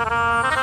Ah!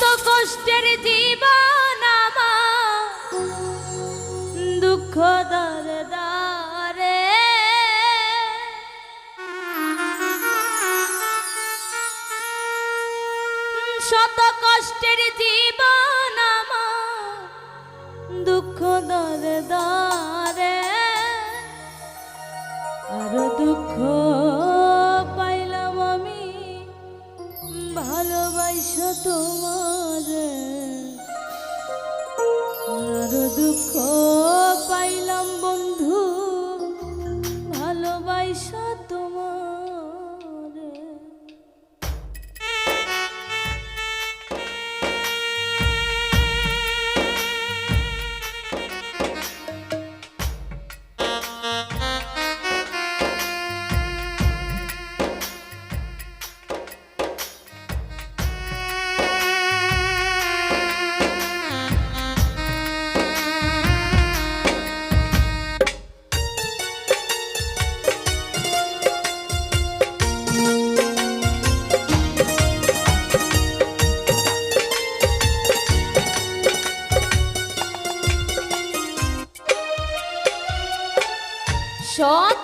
কত কষ্টের জীবন দুঃখ দরে দরে শত কষ্টের জীবন আমার। দুঃখ দরে দরে আর দুঃখ পাইলাম আমি। ভালোবাসা তোমার Oh. 좋다.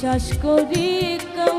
বিশ্বাস করি কেউ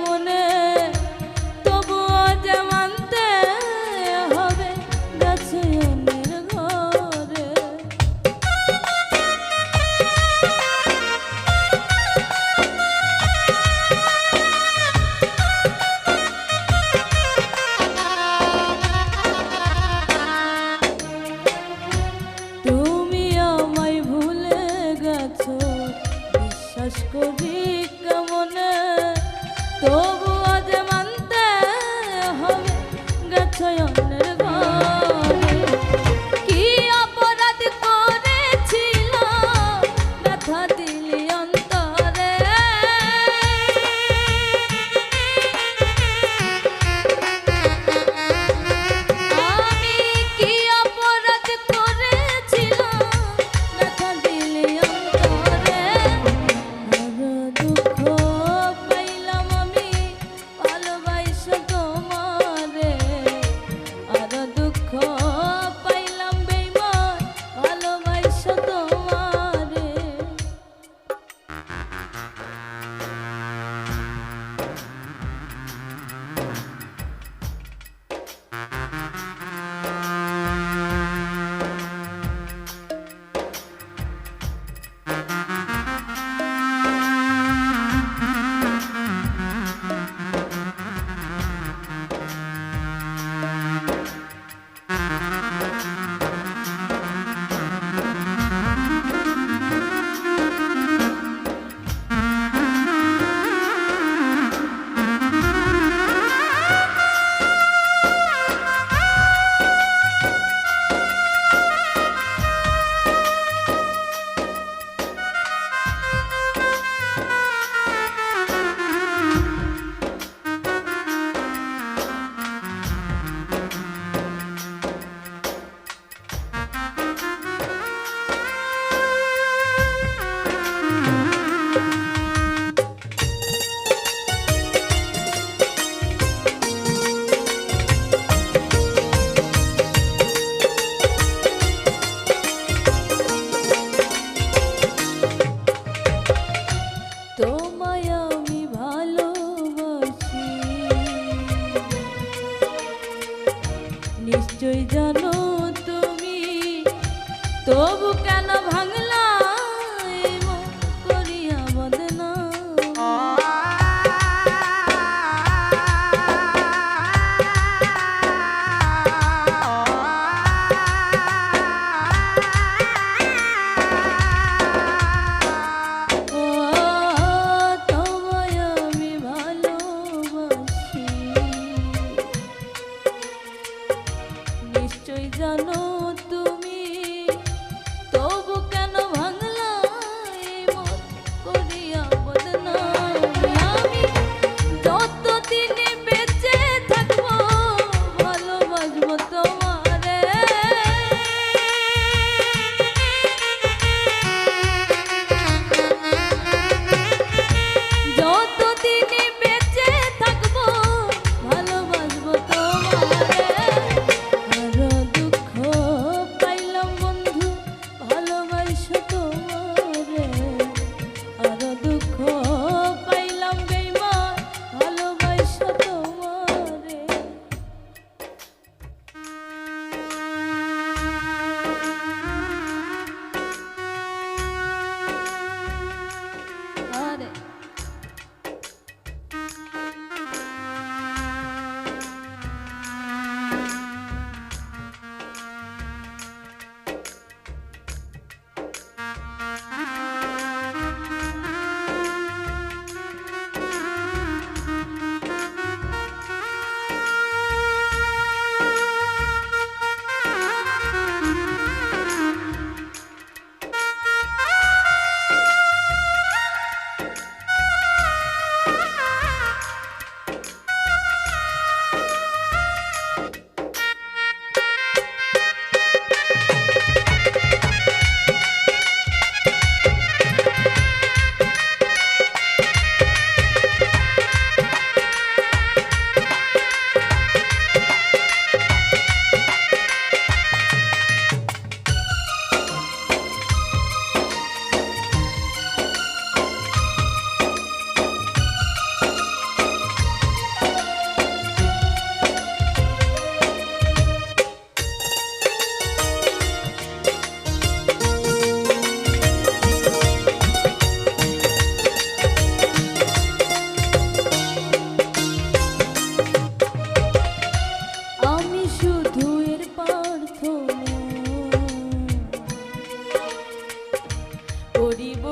করিব